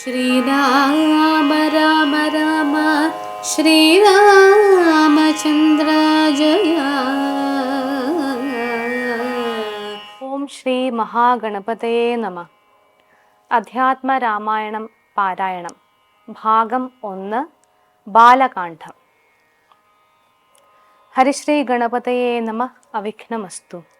ശ്രീരാമ രാമ രാമ ശ്രീരാമചന്ദ്ര ജയ. ഓം ശ്രീ മഹാഗണപതയെ നമ. അധ്യാത്മ രാമായണം പാരായണം ഭാഗം ഒന്ന് ബാലകാന്ഡം ഹരിശ്രീ ഗണപതയെ നമ അവിഘ്നമസ്തു.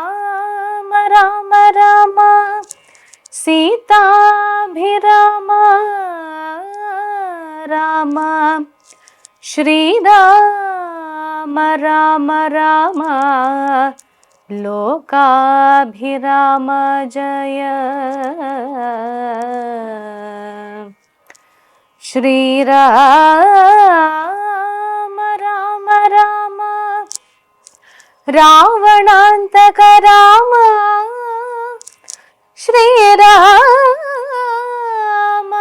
രാമ രാമ സീതാഭിരാമ രാമ ശ്രീരാമ രാമ രാമ ലോകാഭിരാമ ജയ ശ്രീരാമ രാമ രാമ രാവണാന്തക രാമ ശ്രീരാമ श्रीराम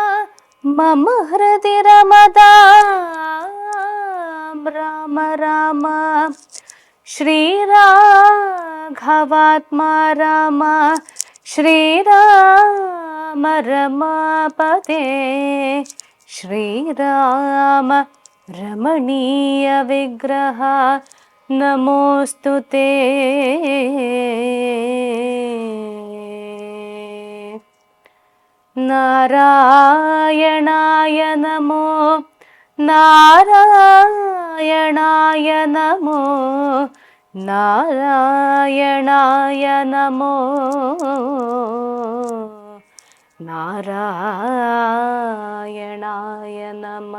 मम हृदि रमदा राम राम। श्रीराघवात्मा राम। श्रीराम रमापदे श्रीराम रमणीयविग्रह नमोऽस्तु ते। നാരായണായ നമോ. നാരായണായ നമോ. നാരായണായ നമോ. നാരായണായ നമ.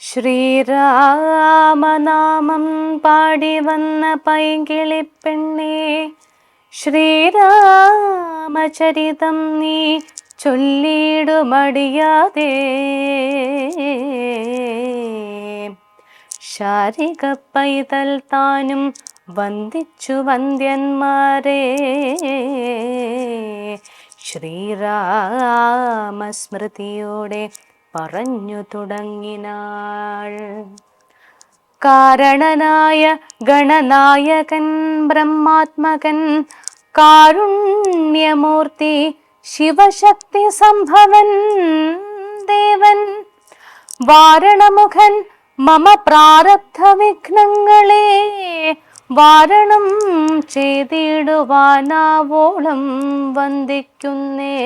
ശ്രീരാമനാമം പാടി വന്ന പൈകിളിപ്പെണ്ണേ ശ്രീരാമചരിതം നീ ചൊല്ലിടുമടിയാതെ ശാരിക പൈതൽ താനും വന്ദിച്ചു വന്ദ്യന്മാരെ. ശ്രീരാമസ്മൃതിയോടെ പറഞ്ഞു തുടങ്ങിനാൾ. കാരണനായ ഗണനായകൻ ബ്രഹ്മാത്മകൻ കാരുണ്യമൂർത്തി ശിവശക്തി സംഭവൻ ദേവൻ. വാരണമുഖൻ മമ പ്രാരബ്ധ വിഘ്നങ്ങളെ വാരണം ചെയ്തിടുവാനാവോളം വന്ദിക്കുന്നേ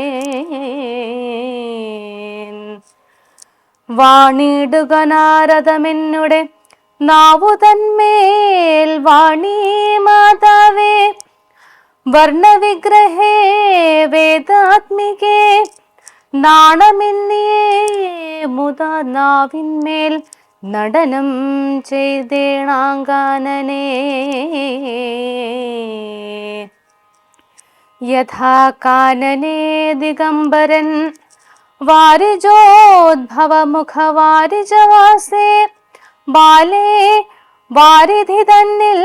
വാണിടുക നാരദമെന്നുടെ നാവുതന്മേൽ വാണി മാതാവേ വർണവിഗ്രഹേ വേദാത്മികേ നാണമെന്നിയേ മുതാ നാവിന്മേൽ നടനം ചെയ്തേണാങ്കാനനേ. യഥാ കാനനേ ദിഗംബരൻ വാരിജോദ്ഭവമുഖവാരിജവാസേ ബാലേ വാരിധി തന്നിൽ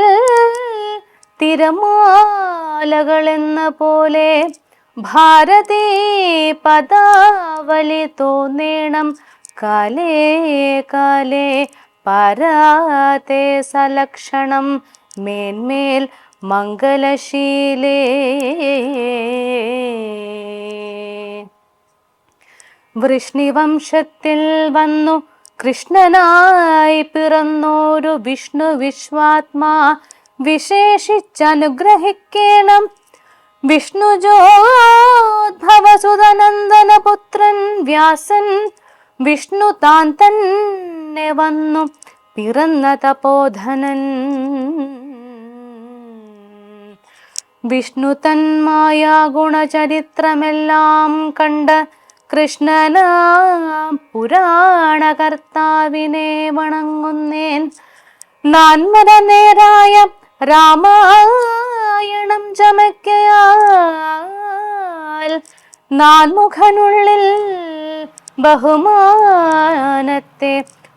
തിരമാലകളെന്ന പോലെ ഭാരതീ പദാവലി തോന്നേണം. കാലേ കാലേ പരാതേ സലക്ഷണം. മേന്മേൽ മംഗലശീലേ. വൃഷ്ണിവംശത്തിൽ വന്നു കൃഷ്ണനായി പിറന്നോരു വിഷ്ണു വിശ്വാത്മാ. വിശേഷിച്ചനുഗ്രഹിക്കേണം. വിഷ്ണുജോധവസുധനന്ദന പുത്രൻ വ്യാസൻ വിഷ്ണു താൻ തന്നെ വന്നു പിറന്ന തപോധനൻ. വിഷ്ണു തന്മായ ഗുണചരിത്രമെല്ലാം കണ്ട കൃഷ്ണന പുരാണകർത്താവിനെ വണങ്ങുന്നേൻ. നാൻമര നേരായ രാമായണം ചമക്കയാൽ നാൻമുഖനുള്ളിൽ ബഹുമാനത്തെ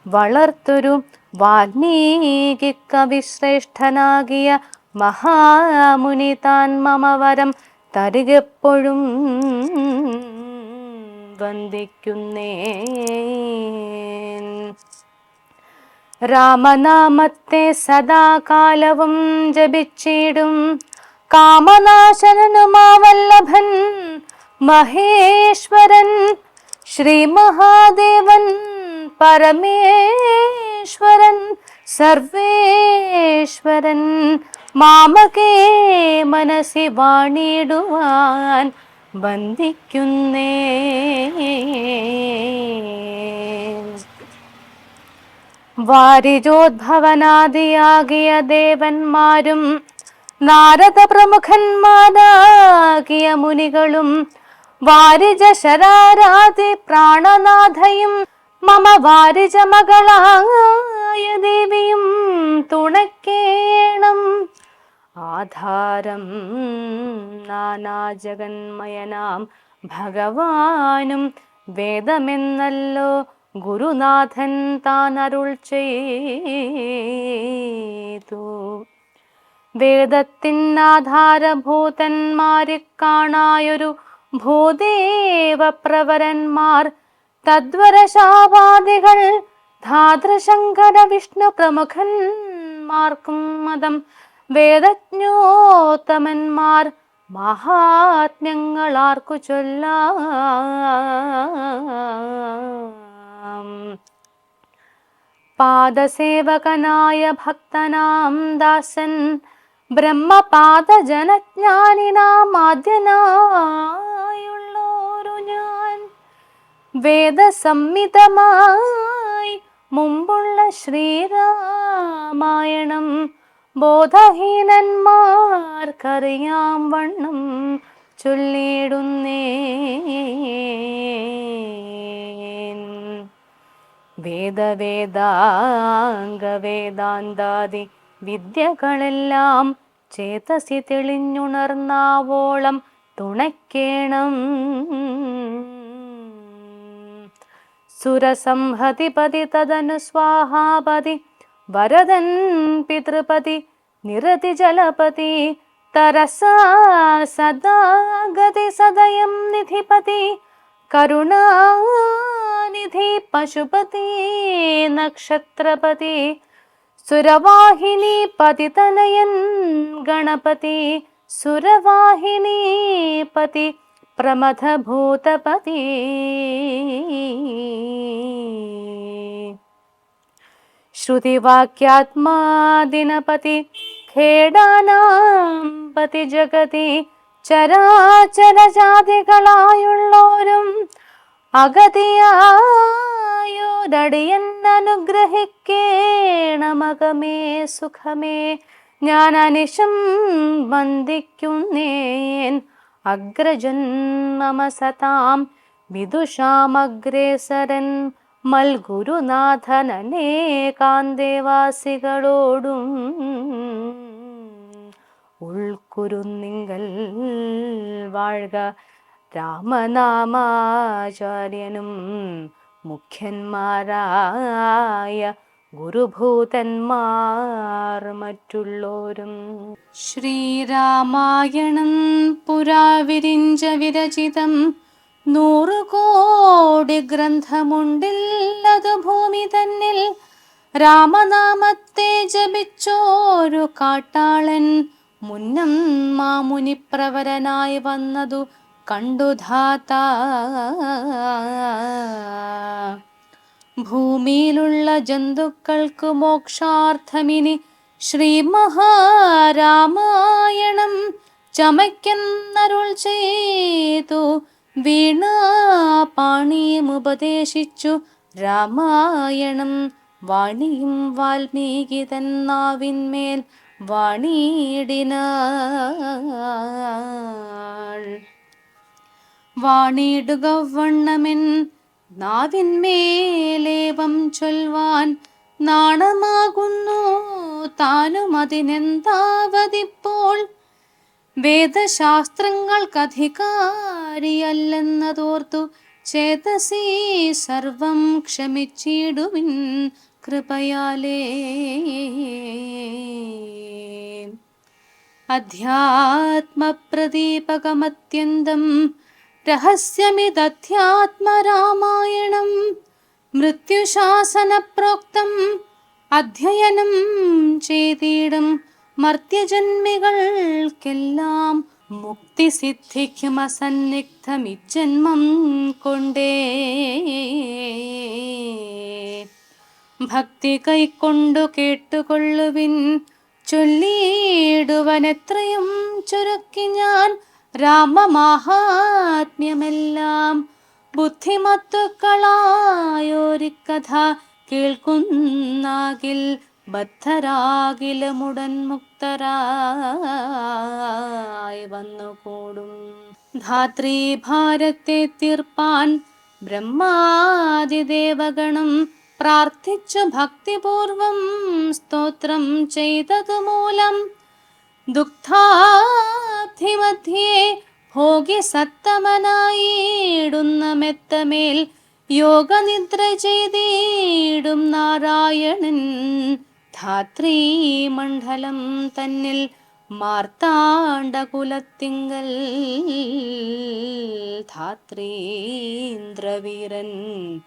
വളർത്തൊരു വാൽമീകി കവിശ്രേഷ്ഠനാകിയ മഹാമുനി താൻ മമവരം തരികെപ്പോഴും വന്ദിക്കുന്നേ രാമനാമത്തെ സദാകാലവും ജപിച്ചിടും. കാമനാശനനുമാവല്ലഭൻ മഹേശ്വരൻ ശ്രീ മഹാദേവൻ പരമേശ്വരൻ സർവേശ്വരൻ. മാമകേ മനസ്സി വാണിടുവാൻ ബന്ധിക്കുന്നേ വാരിജോദ്ഭവനാദിയാകിയ ദേവന്മാരും നാരദ പ്രമുഖന്മാരാകിയ മുനികളും വാരിജ ശരാരാതി പ്രാണനാഥയും മമ വാരിജ മകളായ ദേവിയും തുണക്കേണം. ആധാരം നാനാജഗന്മയനാം ഭഗവാനും വേദമെന്നല്ലോ ഗുരുനാഥൻ താൻ അരുൾ ചെയ്തു വേദത്തിനാധാരഭൂതന്മാരെ കാണായൊരു ഭൂദേവപ്രവരന്മാർ തദ്വരശാപാദികൾ ധാതൃശങ്കര വിഷ്ണു പ്രമുഖന്മാർക്കും മതം. വേദജ്ഞോത്തമന്മാർ മഹാത്മ്യങ്ങളാർക്കു ചൊല്ലാം പാദസേവകനായ ഭക്തനാം ദാസൻ ബ്രഹ്മപാദജനജ്ഞാനിനാം ആദ്യനായുള്ളോരു ഞാൻ. വേദസംഹിതമായി മുമ്പുള്ള ശ്രീരാമായണം ബോധഹീനന്മാർക്കറിയാം വണ്ണം ചൊല്ലിടുന്നേ. വേദവേദാംഗവേദാന്താദി വിദ്യകളെല്ലാം ചേതസി തെളിഞ്ഞുണർന്നാവോളം തുണയ്ക്കേണം. സുരസംഹതിപതി തദനു സ്വാഹാപതി വരദൻ പിതൃപതി നിരതി ജലപതി തരസാ സദാഗതി സദയം നിധിപതി കരുണാനിധി പശുപതി നക്ഷത്രപതി സുരവാഹിനി പതിതനയൻ ഗണപതി സുരവാഹിനി പതി പ്രമഥഭൂതപതി ശ്രുതിവാക്യാത്മാദിനപതി ഖേടാനാം പതി ജഗതി ചരാചരജാതികളായുള്ളോരും അഗതിയായോരടിയൻ അനുഗ്രഹിക്കേണമകമേ സുഖമേ. ഞാൻ അനിശം വന്ദിക്കുന്നേൻ അഗ്രജൻ നമസതാം വിദുഷാമഗ്രേസരൻ മൽഗുരുനാഥനേകാന്തേവാസികളോടും ഉൾക്കുരുന്നിങ്കൽ വാഴ്ക. രാമനാമാചാര്യനും മുഖ്യന്മാരായ ഗുരുഭൂതന്മാർ മറ്റുള്ളോരും. ശ്രീരാമായണം പുരാവിരിഞ്ച വിരചിതം നൂറു കോടി ഗ്രന്ഥമുണ്ടില്ലത് ഭൂമി തന്നിൽ രാമനാമത്തെ ജപിച്ചോരു കാട്ടാളൻ മുന്നം മാമുനിപ്രവരനായി വന്നതു കണ്ടു ഭൂമിയിലുള്ള ജന്തുക്കൾക്ക് മോക്ഷാർത്ഥമിനി ശ്രീ മഹാരാമായണം. ചമയ്ക്കുന്നരുൾ ചെയ്തു. വീണ പാണിയും ഉപദേശിച്ചു. രാമായണം. വാണിയും വാൽമീകി തന്നാവിന്മേൽ വാണിയിടിനാൾ. വാണിയിടുക വണ്ണമെൻ. നാവിന്മേലേവം ചൊൽവാൻ നാണമാകുന്നു. താനും അതിനെന്താവതിപ്പോൾ വേദശാസ്ത്രങ്ങൾക്കധികാരിയല്ലെന്നതോർത്തു ചേതസീ സർവം ക്ഷമിച്ചിടുവിൻ കൃപയാലേ. അധ്യാത്മപ്രദീപകമത്യന്തം രഹസ്യമിതധ്യാത്മരാമായണം. മൃത്യുശാസനപ്രോക്തം അധ്യയനം ചെയ്തിടും മർത്യജന്മികൾക്കെല്ലാം മുക്തി സിദ്ധിക്കും അസന്നിഗ്ധമിജന്മം കൊണ്ടേ. ഭക്തി കൈക്കൊണ്ടു കേട്ടുകൊള്ളുവിൻ ചൊല്ലിയിടുവനെത്രയും ചുരുക്കി ഞാൻ രാമമാഹാത്മ്യമെല്ലാം ബുദ്ധിമത്തുക്കളായൊരു കഥ കേൾക്കുന്നാകിൽ ബദ്ധരാകിലമുടൻ മുക്തരായി വന്നുകൂടും. ധാത്രി ഭാരത്തെ തീർപ്പാൻ ബ്രഹ്മാതിദേവഗണം പ്രാർത്ഥിച്ചു ഭക്തിപൂർവം സ്തോത്രം ചെയ്തതു മൂലം ദുഃഖാബ്ധിമധ്യേ ഭോഗി സത്തമനായിടുന്ന മെത്തമേൽ യോഗനിദ്ര ചെയ്തിടും നാരായണൻ. ധാത്രീ മണ്ഡലം തന്നിൽ മാർത്താണ്ഡകുലത്തിങ്കൽ. ധാത്രീന്ദ്രവീരൻ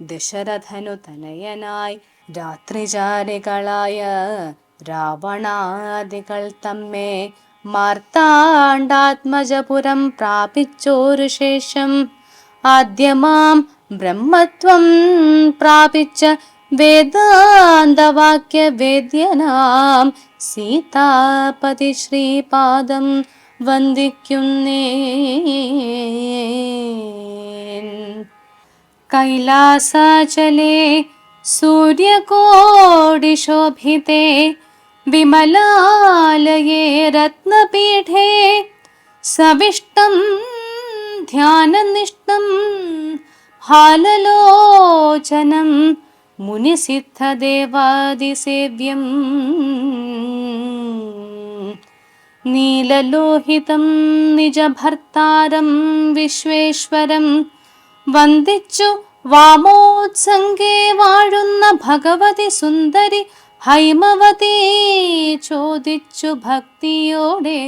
ദശരഥനു തനയനായി രാത്രിചാരികളായ രാവണാദികൾ തമ്മെ മാർത്താണ്ഡാത്മജപുരം പ്രാപിച്ചോരു ശേഷം ആദ്യമാം ബ്രഹ്മത്വം പ്രാപിച്ച വേദാന്തവാക്യ വേദ്യനാം സീതാപതി ശ്രീപാദം വന്ദിക്കുന്നേ कैलासाचले सूर्यकोटिशोभिते विमलालये रत्नपीठे सविष्टं ध्याननिष्ठं हाललोचनं मुनिसिद्धदेवादिसेव्यम् നീലലോഹിതം നിജഭർത്താരം വിശ്വേശ്വരം വന്ദിച്ചു വാമോത്സംഗേ വാഴുന്ന ഭഗവതി സുന്ദരി ഹൈമവതി ചോദിച്ചു ഭക്തിയോടെ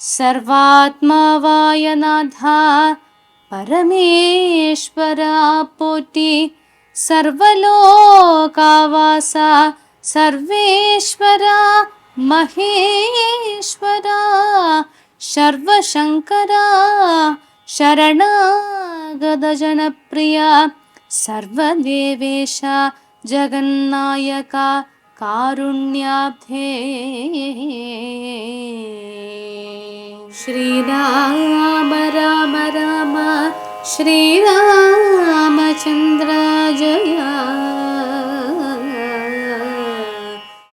സർവാത്മാവായ നാഥ പരമേശ്വര പോറ്റി സർവലോകാവാസ സർവേശ്വര മഹേശ്വര സർവശങ്കര ശരണാഗതജനപ്രിയ सर्वदेवेशा जगन्नायका कारुण्याब्धे। श्रीराम राम राम श्रीरामचन्द्र जया।